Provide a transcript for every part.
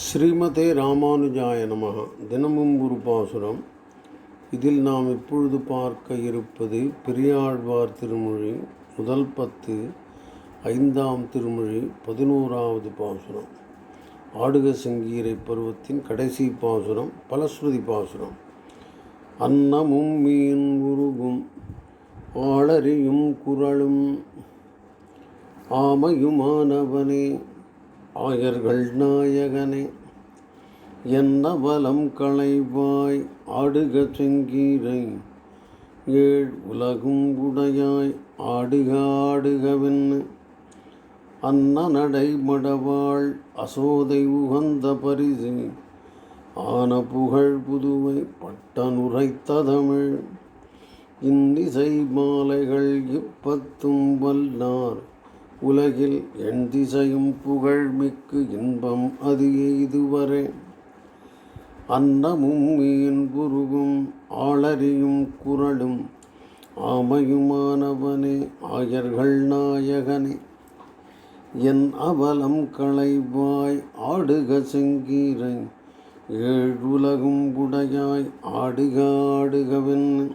ஸ்ரீமதே ராமானுஜாய நமகா. தினமும் ஒரு பாசுரம் இதில் நாம் இப்பொழுது பார்க்க இருப்பது பெரியாழ்வார் திருமொழி முதல் பத்து ஐந்தாம் திருமொழி பதினோராவது பாசுரம். ஆடுக சங்கீரை பருவத்தின் கடைசி பாசுரம் பலஸ்ருதி பாசுரம். அன்னமும் மீன் உருகும் ஆளறியும் குரலும் ஆமையுமானவனே ஆயர்கள் நாயகனே என்ன வலம் களைவாய் ஆடுக செங்கீரை ஏழ் உலகும் உடையாய் ஆடுக ஆடுகவென்னு அன்ன நடைமடவாள் அசோதை உகந்த பரிசு ஆன புகழ் புதுவை பட்டனுரைத்த தமிழ் இன்னிசை மாலைகள் இப்பத்தும் வல்லார் உலகில் என் திசையும் புகழ்மிக்கு இன்பம் அது எய்துவரே அன்னமும் மீன் குருவும் ஆளறியும் குரலும் ஆமையுமானவனே ஆயர்கள் நாயகனே. என் அவலம் களைவாய் ஆடுக செங்கீரை ஏழுலகும் உடையாய் ஆடுக ஆடுகவென்னு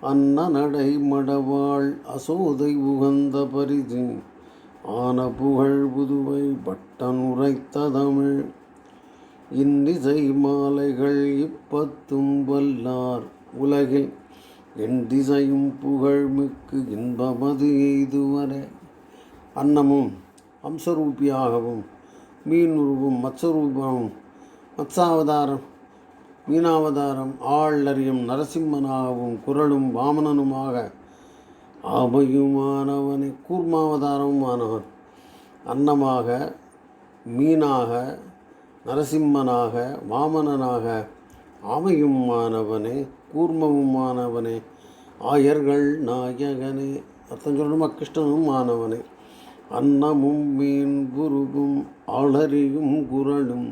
அன்ன நடை மடவாள் அசோதை உகந்த பரிது. ஆன புகழ் புதுவை பட்டன் உரைத்த தமிழ். இன்னிசை மாலைகள் இப்பத்தும் வல்லார் உலகில். என் திசையும் புகழ் மிக்கு இன்பமது இதுவரை. அன்னமும் அம்சரூபியாகவும் மீன் உருவும் மத்சரூபமும் மத்சாவதாரம் மீனாவதாரம் ஆளறியும் நரசிம்மனாகவும் குரலும் வாமனனுமாக அபயுமானவனை. கூர்மாவதாரமுமானவன் அன்னமாக மீனாக நரசிம்மனாக வாமனனாக ஆமையுமானவனே கூர்மவுமானவனே ஆயர்கள் நாயகனே அர்த்தம் சொல்லணுமா? கிருஷ்ணனும் ஆனவனே அன்னமும் மீன் குருவும் ஆளறியும் குரலும்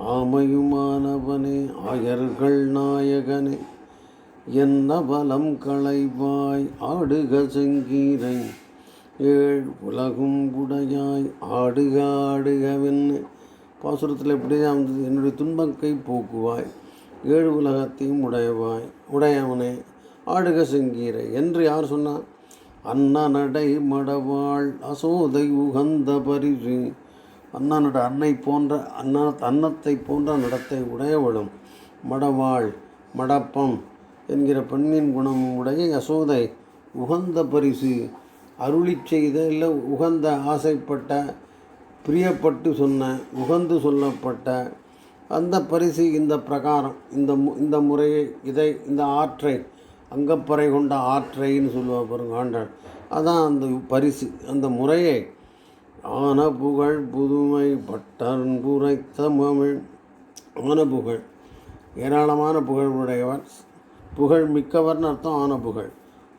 ஆமையுமானவனே ஆயர்கள் நாயகனே என்ன பலம் களைவாய் ஆடுக செங்கீரை. ஏழ் உலகும் உடையாய் ஆடுக ஆடுகவென்னு பாசுரத்தில் எப்படிதான் வந்தது என்னுடைய துன்பக்கை போக்குவாய். ஏழு உலகத்தையும் உடையவாய் உடையவனே ஆடுக செங்கீரை. என்று யார் சொன்னார் அன்ன நடை மடவாள் அசோதை உகந்த பரிசு. அண்ணனோட அன்னை போன்ற அண்ணா அன்னத்தை போன்ற நடத்தை உடையவளும் மடவாள் மடப்பம் என்கிற பெண்ணின் குணமும் உடைய யசோதை உகந்த பரிசு. அருளி செய்த இல்லை உகந்த ஆசைப்பட்ட பிரியப்பட்டு சொன்ன உகந்து சொல்லப்பட்ட அந்த பரிசு இந்த பிரகாரம். இந்த மு இந்த முறையை இதை இந்த ஆற்றை அங்கப்பறை கொண்ட ஆற்றைன்னு சொல்லுவா பாருங்க ஆண்டாள். அதான் அந்த பரிசு அந்த முறையை ஆன புகழ் புதுமை பட்டர்ன் புரைத்த தமிழ் ஆன புகழ் ஏராளமான புகழ் உடையவர். புகழ் மிக்கவர்னு அர்த்தம் ஆன புகழ்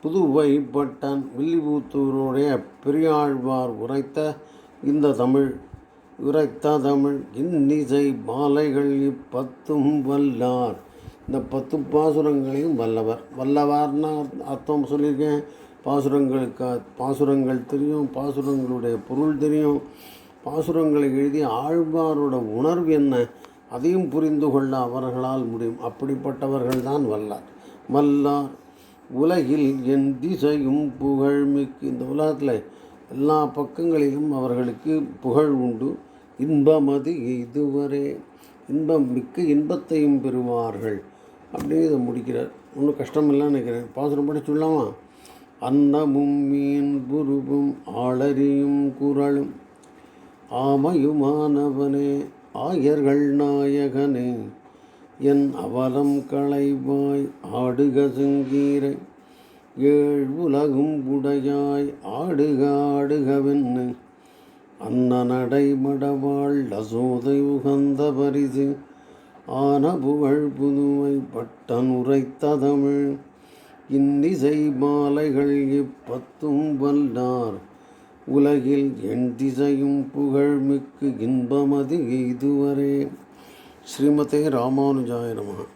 புதுவை பட்டன் வில்லிபுத்தூருடைய பெரியாழ்வார் உரைத்த இந்த தமிழ். உரைத்த தமிழ் இன்னிசை மாலைகள் இப்பத்தும் வல்லார். இந்த பத்து பாசுரங்களையும் வல்லவர். வல்லவார்னு அர்த்தம் சொல்லியிருக்கேன். பாசுரங்களுக்கு பாசுரங்கள் தெரியும் பாசுரங்களுடைய பொருள் தெரியும். பாசுரங்களை எழுதி ஆழ்வாரோட உணர்வு என்ன? அதையும் புரிந்து கொள்ள அவர்களால் முடியும். அப்படிப்பட்டவர்கள் தான் வல்லார். வல்லார் உலகில் என் திசையும் புகழ்மிக்கு இந்த உலகத்தில் எல்லா பக்கங்களிலும் அவர்களுக்கு புகழ் உண்டு. இன்பம் அது இன்பம் மிக்க இன்பத்தையும் பெறுவார்கள். அப்படின்னு இதை முடிக்கிறார். ஒன்றும் கஷ்டமில்லைன்னு நினைக்கிறேன். பாசுரம் படி அன்னமும் மீன் புருவும் ஆளறியும் குரலும் ஆமையுமானவனே ஆயர்கள் நாயகனே என் அவலம் களைவாய் ஆடுக செங்கீரை. ஏழ் உலகும் உடையாய் ஆடுக ஆடுகவென்னு அன்ன நடைமடவாள் லசோதை உகந்த பரிசு. ஆன புகழ் புதுமை பட்டன் உரைத்த தமிழ். இன்னிசை மாலைகள் இப்பத்தும் வல்லார் உலகில் என் திசையும் புகழ்மிக்கு இன்பமது இதுவரே. ஸ்ரீமதே ராமானுஜாய நமः